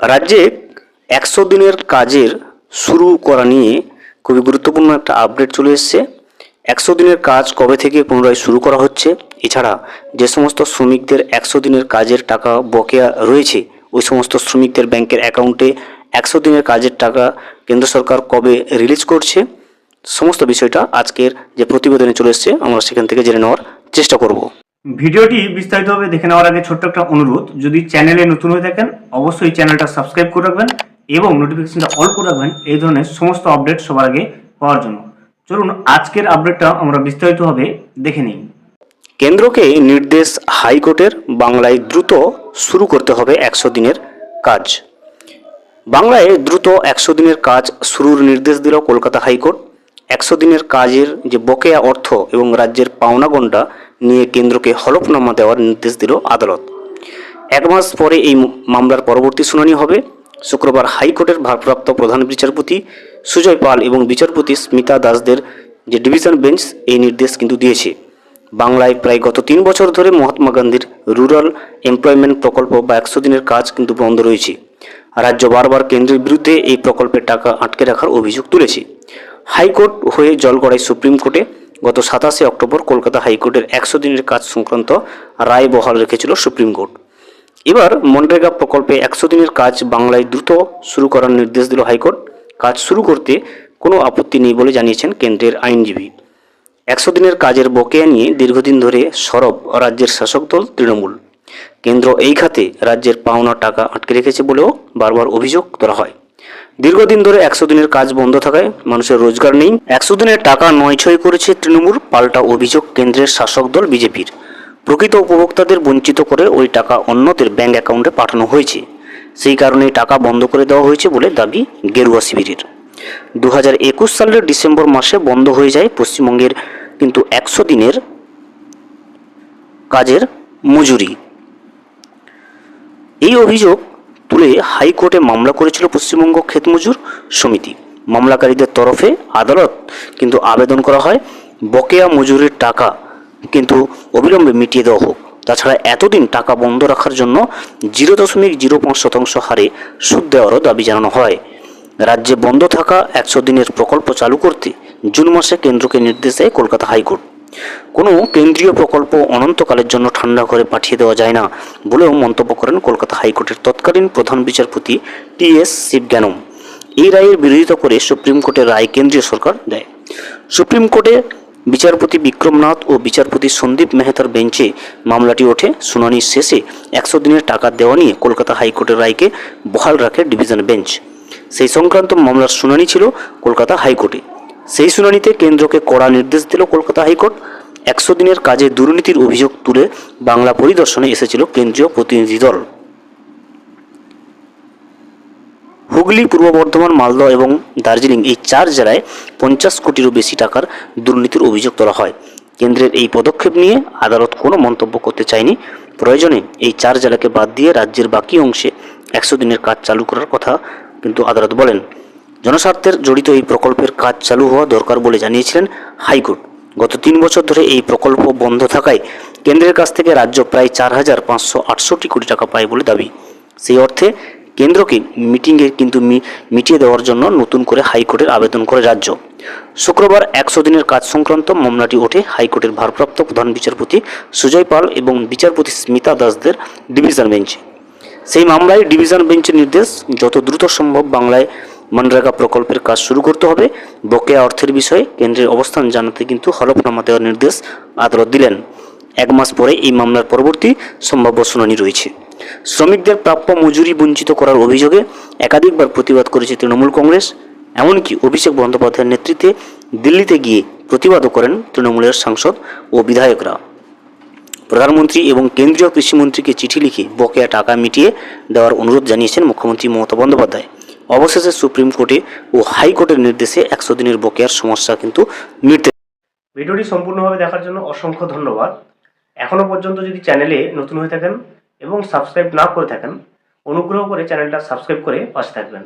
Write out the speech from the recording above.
রাজ্যে একশো দিনের কাজের শুরু করা নিয়ে খুবই গুরুত্বপূর্ণ একটা আপডেট চলে এসেছে। একশো দিনের কাজ কবে থেকে পুনরায় শুরু করা হচ্ছে? এছাড়া যে সমস্ত শ্রমিকদের একশো দিনের কাজের টাকা বকেয়া রয়েছে, ওই সমস্ত শ্রমিকদের ব্যাংকের অ্যাকাউন্টে একশো দিনের কাজের টাকা কেন্দ্র সরকার কবে রিলিজ করছে? সমস্ত বিষয়টা আজকের যে প্রতিবেদনে চলে এসেছে, আমরা সেখান থেকে জেনে নেওয়ার চেষ্টা করব। ভিডিওটি বিস্তারিতভাবে দেখে নেওয়ার আগে ছোট্ট একটা অনুরোধ, যদি চ্যানেলে নতুন হয়ে থাকেন, অবশ্যই চ্যানেলটা সাবস্ক্রাইব করে রাখবেন এবং নোটিফিকেশনটা অল করে রাখবেন, এই ধরনের সমস্ত আপডেট সবার আগে পাওয়ার জন্য। চলুন, আজকের আপডেটটা আমরা বিস্তারিতভাবে দেখে নিই। কেন্দ্রকে নির্দেশ হাইকোর্টের বাংলায় দ্রুত শুরু করতে হবে একশো দিনের কাজ। বাংলায় দ্রুত একশো দিনের কাজ শুরুর নির্দেশ দিল কলকাতা হাইকোর্ট। একশো দিনের কাজের যে বকেয়া অর্থ এবং রাজ্যের পাওনা গণ্ডা নিয়ে কেন্দ্রকে হলফনামা দেওয়ার নির্দেশ দিল আদালত। এক মাস পরে এই মামলার পরবর্তী শুনানি হবে। শুক্রবার হাইকোর্টের ভারপ্রাপ্ত প্রধান বিচারপতি সুজয় পাল এবং বিচারপতি স্মিতা দাসদের যে ডিভিশন বেঞ্চ, এই নির্দেশ কিন্তু দিয়েছে। বাংলায় প্রায় গত তিন বছর ধরে মহাত্মা গান্ধীর রুরাল এমপ্লয়মেন্ট প্রকল্প বা একশো দিনের কাজ কিন্তু বন্ধ রয়েছে। রাজ্য বারবার কেন্দ্রের বিরুদ্ধে এই প্রকল্পের টাকা আটকে রাখার অভিযোগ তুলেছে। হাইকোর্ট হয়ে জলগড়ায় সুপ্রিম কোর্টে গত সাতাশে অক্টোবর কলকাতা হাইকোর্টের একশো দিনের কাজ সংক্রান্ত রায় বহাল রেখেছিল সুপ্রিম কোর্ট। এবার মনরেগা প্রকল্পে একশো দিনের কাজ বাংলায় দ্রুত শুরু করার নির্দেশ দিল হাইকোর্ট। কাজ শুরু করতে কোনো আপত্তি নেই বলে জানিয়েছেন কেন্দ্রের আইনজীবী। একশো দিনের কাজের বকেয়া নিয়ে দীর্ঘদিন ধরে সরব রাজ্যের শাসক দল তৃণমূল। কেন্দ্র এই খাতে রাজ্যের পাওনা টাকা আটকে রেখেছে বলেও বারবার অভিযোগ করা হয়। দীর্ঘদিন ধরে একশো দিনের কাজ বন্ধ থাকায় মানুষের রোজগার নেই। একশো দিনের টাকা নয় ছয় করেছে তৃণমূল, পাল্টা অভিযোগ কেন্দ্রের শাসক দল বিজেপির। প্রকৃত উপভোক্তাদের বঞ্চিত করে ওই টাকা অন্যদের ব্যাঙ্ক অ্যাকাউন্টে পাঠানো হয়েছে। সেই কারণে টাকা বন্ধ করে দেওয়া হয়েছে বলে দাবি গেরুয়া শিবিরের। দু হাজার একুশ সালের ডিসেম্বর মাসে বন্ধ হয়ে যায় পশ্চিমবঙ্গের কিন্তু একশো দিনের কাজের মজুরি। এই অভিযোগ তুলে হাইকোর্টে মামলা করেছিল পশ্চিমবঙ্গ ক্ষেতমজুর সমিতি। মামলাকারীদের তরফে আদালত কিন্তু আবেদন করা হয়, বকেয়া মজুরির টাকা কিন্তু অবিলম্বে মিটিয়ে দেওয়া হোক। তাছাড়া এতদিন টাকা বন্ধ রাখার জন্য জিরো দশমিক জিরো পাঁচ শতাংশ হারে সুদ দেওয়ারও দাবি জানানো হয়। রাজ্যে বন্ধ থাকা একশো দিনের প্রকল্প চালু করতে জুন মাসে কেন্দ্রকে নির্দেশ দেয় কলকাতা হাইকোর্ট। কোনো কেন্দ্রীয় প্রকল্প অনন্তকালের জন্য ঠান্ডা করে পাঠিয়ে দেওয়া যায় না বলেও মন্তব্য করেন কলকাতা হাইকোর্টের তৎকালীন প্রধান বিচারপতি টি এস শিবজ্ঞানম। এই রায়ের বিরোধিতা করে সুপ্রিম কোর্টের রায় কেন্দ্রীয় সরকার দেয়। সুপ্রিম কোর্টে বিচারপতি বিক্রমনাথ ও বিচারপতি সন্দীপ মেহতার বেঞ্চে মামলাটি ওঠে শুনানির শেষে একশো দিনের টাকা দেওয়া নিয়ে কলকাতা হাইকোর্টের রায়কে বহাল রাখে ডিভিশন বেঞ্চ। সেই সংক্রান্ত মামলার শুনানি ছিল কলকাতা হাইকোর্টে। সেই শুনানিতে কেন্দ্রকে কড়া নির্দেশ দিল কলকাতা হাইকোর্ট। একশো দিনের কাজে দুর্নীতির অভিযোগ তুলে বাংলা পরিদর্শনে এসেছিল কেন্দ্রীয় প্রতিনিধি দল। হুগলি, পূর্ব বর্ধমান মালদহ এবং দার্জিলিং এই চার জেলায় পঞ্চাশ কোটিরও বেশি টাকার দুর্নীতির অভিযোগ তোলা হয়। কেন্দ্রের এই পদক্ষেপ নিয়ে আদালত কোনো মন্তব্য করতে চায়নি। প্রয়োজনে এই চার জেলাকে বাদ দিয়ে রাজ্যের বাকি অংশে একশো দিনের কাজ চালু করার কথা কিন্তু আদালত বলেন। জনস্বার্থের জড়িত এই প্রকল্পের কাজ চালু হওয়া দরকার বলে জানিয়েছিলেন হাইকোর্ট। গত তিন বছর ধরে এই প্রকল্প বন্ধ থাকায় কেন্দ্রের কাছ থেকে রাজ্য প্রায় চার হাজার পাঁচশো আটষট্টি কোটি টাকা পায় বলে দাবি। সেই অর্থে কেন্দ্রকে মিটিংয়ে কিন্তু মিটিয়ে দেওয়ার জন্য নতুন করে হাইকোর্টের আবেদন করে রাজ্য। শুক্রবার একশো দিনের কাজ সংক্রান্ত মামলাটি ওঠে হাইকোর্টের ভারপ্রাপ্ত প্রধান বিচারপতি সুজয় পাল এবং বিচারপতি স্মিতা দাসদের ডিভিশন বেঞ্চে। সেই মামলায় ডিভিশন বেঞ্চের নির্দেশ, যত দ্রুত সম্ভব বাংলায় মনরেগা প্রকল্পের কাজ শুরু করতে হবে। বকেয়া অর্থের বিষয়ে কেন্দ্রের অবস্থান জানাতে কিন্তু হলফনামা দেওয়ার নির্দেশ আদালত দিলেন। এক মাস পরে এই মামলার পরবর্তী সম্ভাব্য শুনানি রয়েছে। শ্রমিকদের প্রাপ্য মজুরি বঞ্চিত করার অভিযোগে একাধিকবার প্রতিবাদ করেছে তৃণমূল কংগ্রেস। এমনকি অভিষেক বন্দ্যোপাধ্যায়ের নেতৃত্বে দিল্লিতে গিয়ে প্রতিবাদও করেন তৃণমূলের সাংসদ ও বিধায়করা। প্রধানমন্ত্রী এবং কেন্দ্রীয় কৃষিমন্ত্রীকে চিঠি লিখে বকেয়া টাকা মিটিয়ে দেওয়ার অনুরোধ জানিয়েছেন মুখ্যমন্ত্রী মমতা বন্দ্যোপাধ্যায়। অবশেষে সুপ্রিম কোর্টে ও হাইকোর্টের নির্দেশে একশো দিনের বকেয়ার সমস্যা কিন্তু মিটতে ভিডিওটি সম্পূর্ণভাবে দেখার জন্য অসংখ্য ধন্যবাদ। এখনও পর্যন্ত যদি চ্যানেলে নতুন হয়ে থাকেন এবং সাবস্ক্রাইব না করে থাকেন, অনুগ্রহ করে চ্যানেলটা সাবস্ক্রাইব করে পাশে থাকবেন।